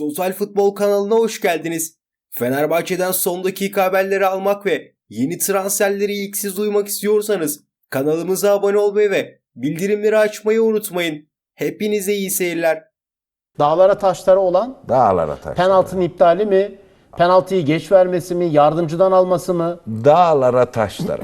Total Futbol kanalına hoş geldiniz. Fenerbahçe'den son dakika haberleri almak ve yeni transferleri ilk siz duymak istiyorsanız kanalımıza abone olmayı ve bildirimleri açmayı unutmayın. Hepinize iyi seyirler. Dağlara taşlara olan Dağlara taş. penaltının iptali mi? Penaltıyı geç vermesi mi? Yardımcıdan alması mı? Dağlara taşlara.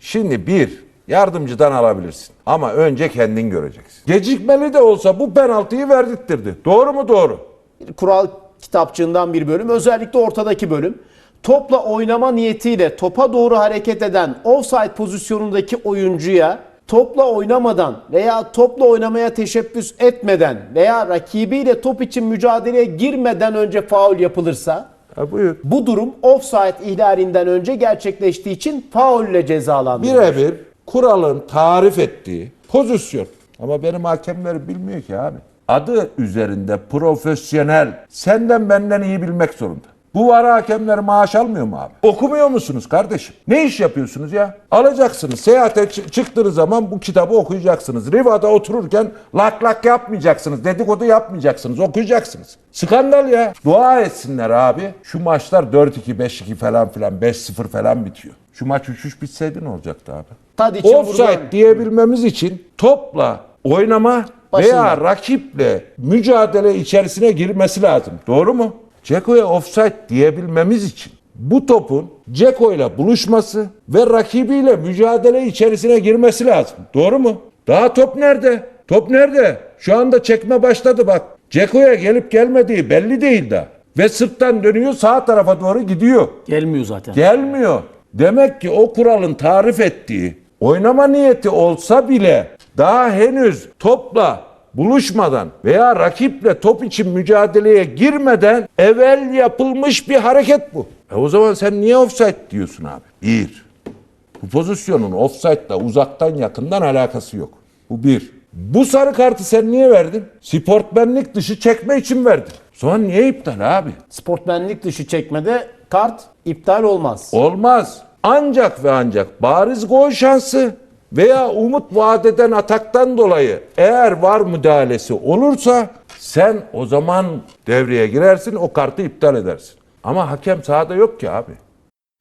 Şimdi bir, yardımcıdan alabilirsin. Ama önce kendin göreceksin. Gecikmeli de olsa bu penaltıyı verdirttirdi. Doğru mu doğru? Kural kitapçığından bir bölüm. Özellikle ortadaki bölüm. Topla oynama niyetiyle topa doğru hareket eden offside pozisyonundaki oyuncuya topla oynamadan veya topla oynamaya teşebbüs etmeden veya rakibiyle top için mücadeleye girmeden önce faul yapılırsa Ha, buyur. bu durum offside ihlalinden önce gerçekleştiği için faulle cezalandırılır. Birebir kuralın tarif ettiği pozisyon. Ama benim hakemler bilmiyor ki abi. Adı üzerinde profesyonel. Senden benden iyi bilmek zorunda. Bu var hakemler maaş almıyor mu abi? Okumuyor musunuz kardeşim? Ne iş yapıyorsunuz ya? Alacaksınız. Seyahate çı- çıktığınız zaman bu kitabı okuyacaksınız. Riva'da otururken lak lak yapmayacaksınız. Dedikodu yapmayacaksınız. Okuyacaksınız. Skandal ya. Dua etsinler abi. Şu maçlar 4-2, 5-2 falan filan 5-0 falan bitiyor. Şu maç 3-3 bitseydi ne olacaktı abi? Offside diyebilmemiz için topla oynama Başında. veya rakiple mücadele içerisine girmesi lazım. Doğru mu? Ceko'ya offside diyebilmemiz için bu topun Ceko ile buluşması ve rakibiyle mücadele içerisine girmesi lazım. Doğru mu? Daha top nerede? Top nerede? Şu anda çekme başladı bak. Ceko'ya gelip gelmediği belli değil de. Ve sırttan dönüyor sağ tarafa doğru gidiyor. Gelmiyor zaten. Gelmiyor. Demek ki o kuralın tarif ettiği oynama niyeti olsa bile daha henüz topla buluşmadan veya rakiple top için mücadeleye girmeden evvel yapılmış bir hareket bu. E o zaman sen niye offside diyorsun abi? Bir. Bu pozisyonun offside'la uzaktan yakından alakası yok. Bu bir. Bu sarı kartı sen niye verdin? Sportmenlik dışı çekme için verdin. Zaman niye iptal abi? Sportmenlik dışı çekmede kart iptal olmaz. Olmaz. Ancak ve ancak bariz gol şansı veya umut vaat eden ataktan dolayı eğer var müdahalesi olursa sen o zaman devreye girersin o kartı iptal edersin. Ama hakem sahada yok ki abi.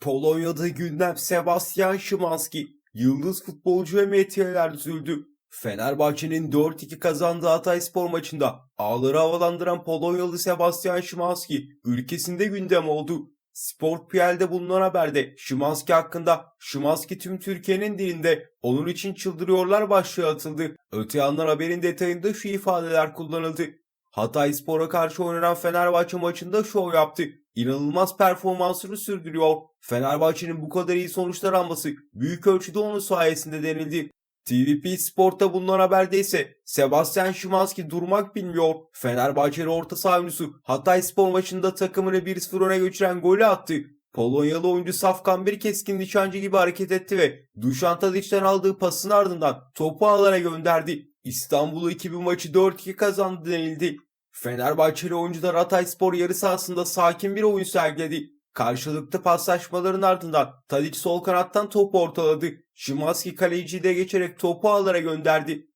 Polonya'da gündem Sebastian Szymanski, yıldız futbolcu ve metiyeler düzüldü. Fenerbahçe'nin 4-2 kazandığı Hatayspor maçında ağları havalandıran Polonyalı Sebastian Szymanski ülkesinde gündem oldu. Sport PL'de bulunan haberde Szymanski hakkında Szymanski tüm Türkiye'nin dilinde onun için çıldırıyorlar başlığı atıldı. Öte yandan haberin detayında şu ifadeler kullanıldı. Hatay Spor'a karşı oynanan Fenerbahçe maçında şov yaptı. İnanılmaz performansını sürdürüyor. Fenerbahçe'nin bu kadar iyi sonuçlar alması büyük ölçüde onun sayesinde denildi. TVP Sport'ta bulunan haberde ise Sebastian Szymanski durmak bilmiyor. Fenerbahçeli orta saha Hatay Spor maçında takımını 1-0 öne geçiren golü attı. Polonyalı oyuncu Safkan bir keskin nişancı gibi hareket etti ve Dušan Tadic'ten aldığı pasın ardından topu alana gönderdi. İstanbul ekibi maçı 4-2 kazandı denildi. Fenerbahçeli oyuncular Hatayspor yarı sahasında sakin bir oyun sergiledi. Karşılıklı paslaşmaların ardından Tadic sol kanattan topu ortaladı. Şimanski kaleciyi de geçerek topu ağlara gönderdi.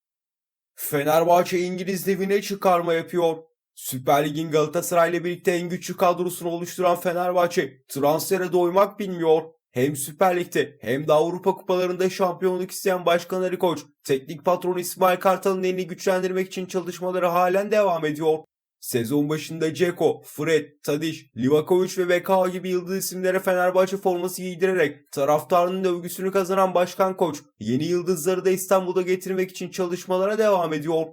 Fenerbahçe İngiliz devine çıkarma yapıyor. Süper Lig'in Galatasaray ile birlikte en güçlü kadrosunu oluşturan Fenerbahçe transfere doymak bilmiyor. Hem Süper Lig'de hem de Avrupa kupalarında şampiyonluk isteyen Başkan Ali Koç, teknik patron İsmail Kartal'ın elini güçlendirmek için çalışmaları halen devam ediyor. Sezon başında Ceko, Fred, Tadic, Livakovic ve BK gibi yıldız isimlere Fenerbahçe forması giydirerek taraftarının övgüsünü kazanan Başkan Koç, yeni yıldızları da İstanbul'a getirmek için çalışmalara devam ediyor.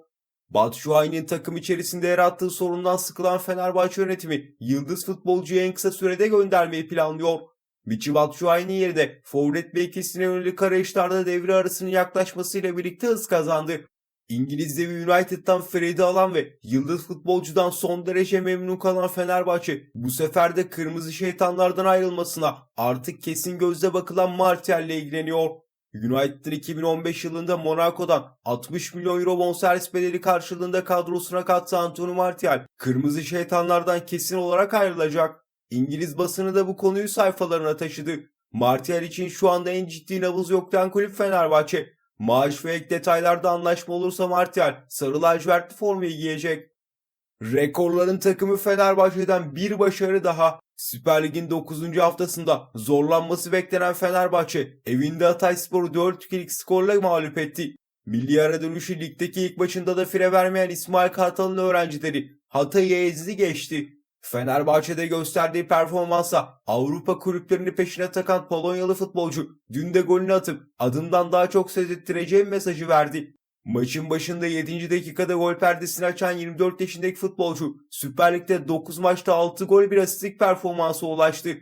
Batshuayi'nin takım içerisinde yarattığı sorundan sıkılan Fenerbahçe yönetimi yıldız futbolcuyu en kısa sürede göndermeyi planlıyor. Michi Batshuayi'nin yerine forvet mevkisine yönelik arayışlarda devre arasının yaklaşmasıyla birlikte hız kazandı. İngiliz devi United'dan Fred'i alan ve yıldız futbolcudan son derece memnun kalan Fenerbahçe bu sefer de kırmızı şeytanlardan ayrılmasına artık kesin gözle bakılan Martial ile ilgileniyor. United 2015 yılında Monaco'dan 60 milyon euro bonservis bedeli karşılığında kadrosuna kattığı Anthony Martial, kırmızı şeytanlardan kesin olarak ayrılacak. İngiliz basını da bu konuyu sayfalarına taşıdı. Martial için şu anda en ciddi nabız yoktan kulüp Fenerbahçe. Maaş ve ek detaylarda anlaşma olursa Martial sarı lacivertli formayı giyecek. Rekorların takımı Fenerbahçe'den bir başarı daha. Süper Lig'in 9. haftasında zorlanması beklenen Fenerbahçe evinde Hatayspor'u 4-2'lik skorla mağlup etti. Milli ara dönüşü ligdeki ilk maçında da fire vermeyen İsmail Kartal'ın öğrencileri Hatay'ı ezdi geçti. Fenerbahçe'de gösterdiği performansa Avrupa kulüplerini peşine takan Polonyalı futbolcu dün de golünü atıp adından daha çok söz ettireceğim mesajı verdi. Maçın başında 7. dakikada gol perdesini açan 24 yaşındaki futbolcu Süper Lig'de 9 maçta 6 gol bir asistlik performansı ulaştı.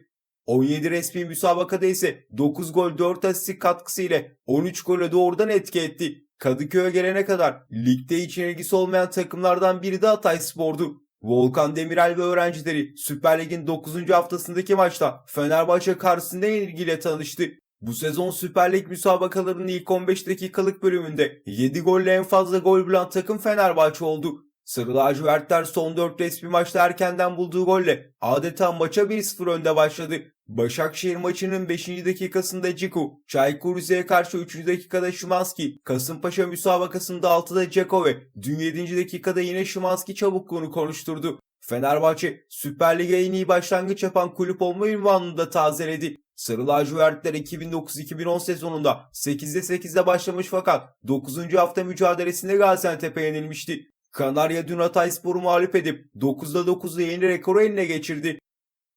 17 resmi müsabakada ise 9 gol 4 asistlik katkısı ile 13 gole doğrudan etki etti. Kadıköy'e gelene kadar ligde hiç ilgisi olmayan takımlardan biri de Hatayspor'du. Volkan Demirel ve öğrencileri Süper Lig'in 9. haftasındaki maçta Fenerbahçe karşısında yenilgiyle tanıştı. Bu sezon Süper Lig müsabakalarının ilk 15 dakikalık bölümünde 7 golle en fazla gol bulan takım Fenerbahçe oldu. Sarı lacivertler son 4 resmi maçta erkenden bulduğu golle adeta maça 1-0 önde başladı. Başakşehir maçının 5. dakikasında Ciku, Çaykur Rize'ye karşı 3. dakikada Şimanski, Kasımpaşa müsabakasında 6'da Ceko ve dün 7. dakikada yine Şimanski çabukluğunu konuşturdu. Fenerbahçe Süper Lig'e en iyi başlangıç yapan kulüp olma ünvanını da tazeledi. Sarı lacivertler 2009-2010 sezonunda 8'de 8'de başlamış fakat 9. hafta mücadelesinde Gaziantep'e yenilmişti. Kanarya dün Hatayspor'u mağlup edip 9'da 9'da yeni rekoru eline geçirdi.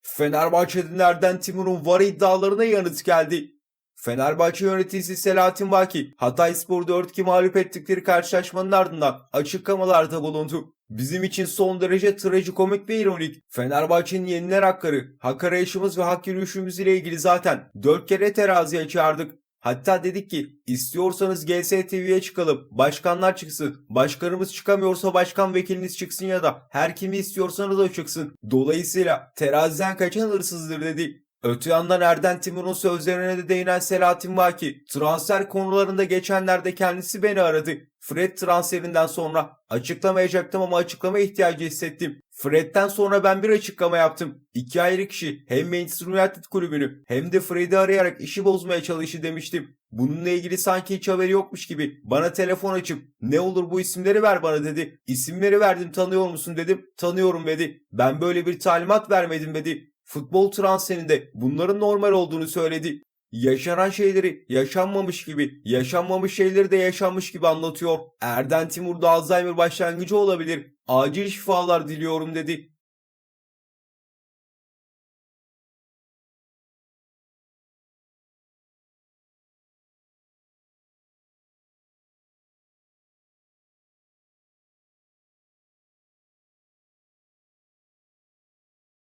Fenerbahçe'den Erden Timur'un var iddialarına yanıt geldi. Fenerbahçe yöneticisi Selahattin Baki, Hatayspor'u 4-2 mağlup ettikleri karşılaşmanın ardından açıklamalarda bulundu. Bizim için son derece trajikomik ve ironik. Fenerbahçe'nin yeniler hakları, hak arayışımız ve hak yürüyüşümüz ile ilgili zaten 4 kere teraziye çağırdık. Hatta dedik ki istiyorsanız GS TV'ye çıkalım. Başkanlar çıksın. Başkanımız çıkamıyorsa başkan vekiliniz çıksın ya da her kimi istiyorsanız o çıksın. Dolayısıyla teraziden kaçan hırsızdır dedi. Öte yandan Erden Timur'un sözlerine de değinen Selahattin Vaki, transfer konularında geçenlerde kendisi beni aradı. Fred transferinden sonra açıklamayacaktım ama açıklama ihtiyacı hissettim. Fred'den sonra ben bir açıklama yaptım. İki ayrı kişi hem Manchester United kulübünü hem de Fred'i arayarak işi bozmaya çalıştı demiştim. Bununla ilgili sanki hiç haberi yokmuş gibi bana telefon açıp ne olur bu isimleri ver bana dedi. İsimleri verdim tanıyor musun dedim. Tanıyorum dedi. Ben böyle bir talimat vermedim dedi. Futbol transferinde bunların normal olduğunu söyledi. Yaşanan şeyleri yaşanmamış gibi, yaşanmamış şeyleri de yaşanmış gibi anlatıyor. Erden Timur'da Alzheimer başlangıcı olabilir. Acil şifalar diliyorum dedi.